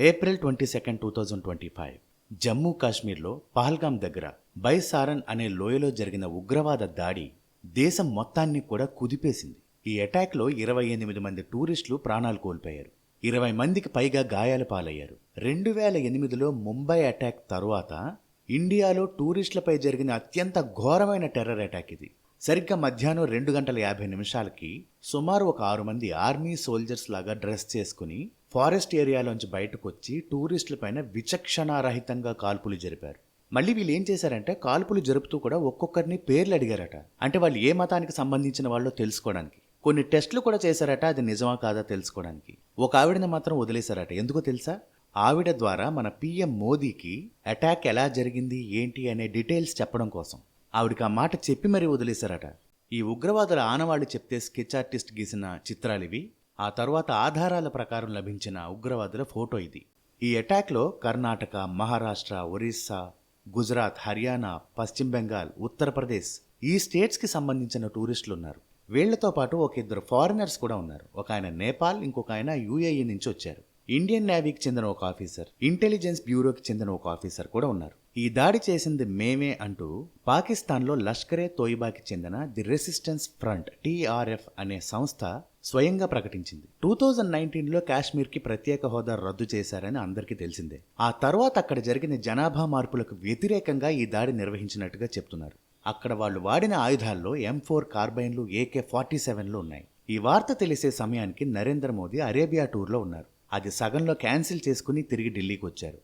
April twenty second two thousand twenty five Jammu కాశ్మీర్లో పహల్గాం దగ్గర బైసారన్ అనే లోయలో జరిగిన ఉగ్రవాద దాడి దేశం మొత్తాన్ని కూడా కుదిపేసింది. ఈ అటాక్లో ఇరవై ఎనిమిది మంది టూరిస్టులు ప్రాణాలు కోల్పోయారు. ఇరవై మందికి పైగా గాయాల పాలయ్యారు. రెండు వేల ఎనిమిదిలో ముంబై అటాక్ తరువాత ఇండియాలో టూరిస్టులపై జరిగిన అత్యంత ఘోరమైన టెర్రర్ అటాక్ ఇది. సరిగ్గా మధ్యాహ్నం రెండు గంటల యాభై నిమిషాలకి సుమారు ఒక ఆరు మంది ఆర్మీ సోల్జర్స్ లాగా డ్రెస్ చేసుకుని ఫారెస్ట్ ఏరియాలోంచి బయటకు వచ్చి టూరిస్టులపైన విచక్షణారహితంగా కాల్పులు జరిపారు. మళ్ళీ వీళ్ళు ఏం చేశారంటే కాల్పులు జరుపుతూ కూడా ఒక్కొక్కరిని పేర్లు అడిగారట. అంటే వాళ్ళు ఏ మతానికి సంబంధించిన వాళ్ళో తెలుసుకోవడానికి. కొన్ని టెస్టులు కూడా చేశారట అది నిజమా కాదా తెలుసుకోవడానికి. ఒక ఆవిడని మాత్రం వదిలేశారట. ఎందుకో తెలుసా? ఆవిడ ద్వారా మన పిఎం మోదీకి అటాక్ ఎలా జరిగింది ఏంటి అనే డీటెయిల్స్ చెప్పడం కోసం. ఆవిడకి ఆ మాట చెప్పి మరీ వదిలేశారట. ఈ ఉగ్రవాదుల ఆనవాళ్ళు చెప్తే స్కెచ్ ఆర్టిస్ట్ గీసిన చిత్రాలివి ఆ తర్వాత ఆధారాల ప్రకారం లభించిన ఉగ్రవాదుల ఫోటో ఇది. ఈ అటాక్లో కర్ణాటక మహారాష్ట్ర ఒరిస్సా గుజరాత్ హర్యానా పశ్చిమ బెంగాల్ ఉత్తరప్రదేశ్ ఈ స్టేట్స్కి సంబంధించిన టూరిస్టులు ఉన్నారు వీళ్ళతో పాటు ఒక ఇద్దరు ఫారినర్స్ కూడా ఉన్నారు. ఒక ఆయన నేపాల్ ఇంకొక ఆయన యుఏఈ నుంచి వచ్చారు. ఇండియన్ నేవీకి చెందిన ఒక ఆఫీసర్ ఇంటెలిజెన్స్ బ్యూరోకి చెందిన ఒక ఆఫీసర్ కూడా ఉన్నారు. ఈ దాడి చేసింది మేమే అంటూ పాకిస్తాన్లో లష్కరే తోయిబాకి చెందిన ది రెసిస్టెన్స్ ఫ్రంట్ టీఆర్ఎఫ్ అనే సంస్థ స్వయంగా ప్రకటించింది. టూ థౌజండ్ నైన్టీన్లో కాశ్మీర్కి ప్రత్యేక హోదా రద్దు చేశారని అందరికీ తెలిసిందే. ఆ తర్వాత అక్కడ జరిగిన జనాభా మార్పులకు వ్యతిరేకంగా ఈ దాడి నిర్వహించినట్టుగా చెప్తున్నారు. అక్కడ వాళ్ళు వాడిన ఆయుధాల్లో ఎం ఫోర్ కార్బైన్లు ఏకే ఫార్టీ సెవెన్లు ఉన్నాయి. ఈ వార్త తెలిసే సమయానికి నరేంద్ర మోదీ అరేబియా టూర్లో ఉన్నారు. అది సగంలో క్యాన్సిల్ చేసుకుని తిరిగి ఢిల్లీకి వచ్చారు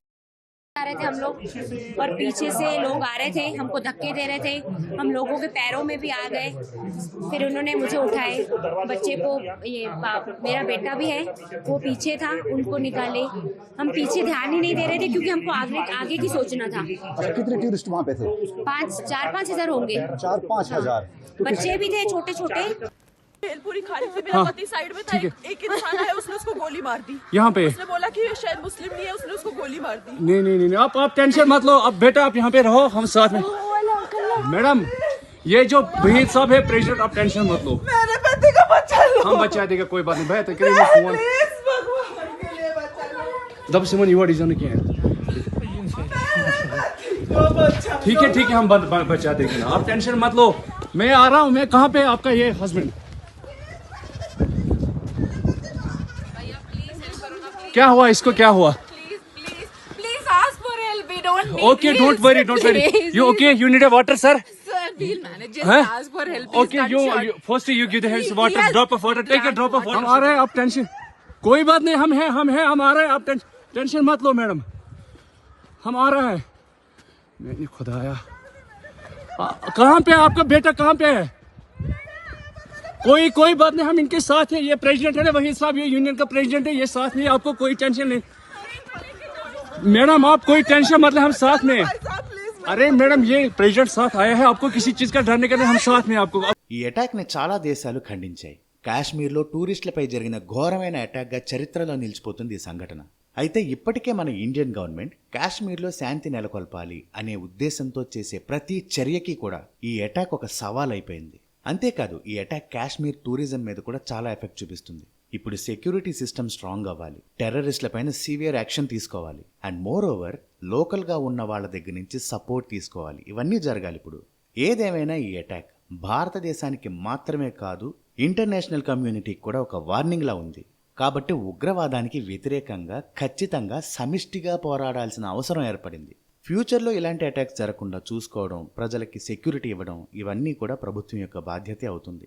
आ रहे थे हम लोग और पीछे से लोग आ रहे थे हमको धक्के दे रहे थे हम लोगों के पैरों में भी आ गए फिर उन्होंने मुझे उठाए बच्चे को ये बा- मेरा बेटा भी है वो पीछे था उनको निकाले हम पीछे ध्यान ही नहीं दे रहे थे क्योंकि हमको आगे आगे की सोचना था अच्छा कितने टूरिस्ट वहाँ पे थे पाँच चार पाँच हजार होंगे चार पाँच हजार तो किस- बच्चे भी थे छोटे छोटे भेलपुरी खाने से मेरा पति साइड में था एक, एक इंसान है उसने उसको गोली मार दी। यहाँ पे। उसने बोला कि शायद मुस्लिम नहीं है उसने उसको गोली मार दी। नहीं नहीं नहीं आप आप टेंशन मत लो। अब बेटा आप यहाँ पे रहो हम साथ में। मैडम ये जो बहीन साहब है प्रेसिडेंट आप टेंशन मत लो। मेरे पति का बच्चा लो। हम बचा देगा कोई बात नहीं। भैया तो करिए फ़ोन बच्चा दब सिमन युवा डिज़ाइन किया है। ठीक है ठीक है हम बच- देंगे ना। आप टेंशन मत लो। मैं आ रहा हूँ मैं कहाँ पे आपका ये हस्बैंड क्या हुआ? इसको क्या हुआ? Okay don't worry don't worry you okay you need a water sir? Sir we'll manage just Huh? ask for help. Okay, you, you first you give the hands He- water, he drop of water, take a drop of water. water. हम आ रहे हैं, आप tension कोई बात नहीं हम हैं हम हैं हम आ रहे हैं आप टेंशन टेंशन मत लो मैडम हम आ रहे हैं खुदाया कहाँ पे आपका बेटा कहाँ पे है कोई कोई बात नहीं हम इनके साथ हैं ये प्रेसिडेंट है ना वही साहब ये यूनियन का प्रेसिडेंट है ये साथ नहीं आपको कोई टेंशन नहीं मैडम आप कोई टेंशन मतलब हम साथ में हैं। प्लीज अरे मैडम ये प्रेसिडेंट साथ आया है आपको किसी चीज का डरने का नहीं हम साथ में हैं आपको ఈ అటాక్ని చాలా దేశాలు ఖండించాయి కాశ్మీర్లో టూరిస్టులపై జరిగిన ఘోరమైన అటాక్గా చరిత్రలో నిలిచిపోతుంది ఈ సంఘటన అయితే ఇప్పటికే మన ఇండియన్ గవర్నమెంట్ కాశ్మీర్లో శాంతి నెలకొల్పాలి అనే ఉద్దేశంతో చేసే ప్రతి చర్యకి కూడా ఈ అటాక్ ఒక సవాల్ అయిపోయింది అంతేకాదు ఈ అటాక్ కాశ్మీర్ టూరిజం మీద కూడా చాలా ఎఫెక్ట్ చూపిస్తుంది. ఇప్పుడు సెక్యూరిటీ సిస్టమ్ స్ట్రాంగ్ అవ్వాలి టెర్రరిస్టులపైన సీవియర్ యాక్షన్ తీసుకోవాలి అండ్ మోర్ ఓవర్ లోకల్గా ఉన్న వాళ్ళ దగ్గర నుంచి సపోర్ట్ తీసుకోవాలి. ఇవన్నీ జరగాలి ఇప్పుడు. ఏదేమైనా ఈ అటాక్ భారతదేశానికి మాత్రమే కాదు ఇంటర్నేషనల్ కమ్యూనిటీకి కూడా ఒక వార్నింగ్లా ఉంది. కాబట్టి ఉగ్రవాదానికి వ్యతిరేకంగా ఖచ్చితంగా సమిష్టిగా పోరాడాల్సిన అవసరం ఏర్పడింది. ఫ్యూచర్లో ఇలాంటి అటాక్స్ జరగకుండా చూసుకోవడం ప్రజలకి సెక్యూరిటీ ఇవ్వడం ఇవన్నీ కూడా ప్రభుత్వం యొక్క బాధ్యతే అవుతుంది.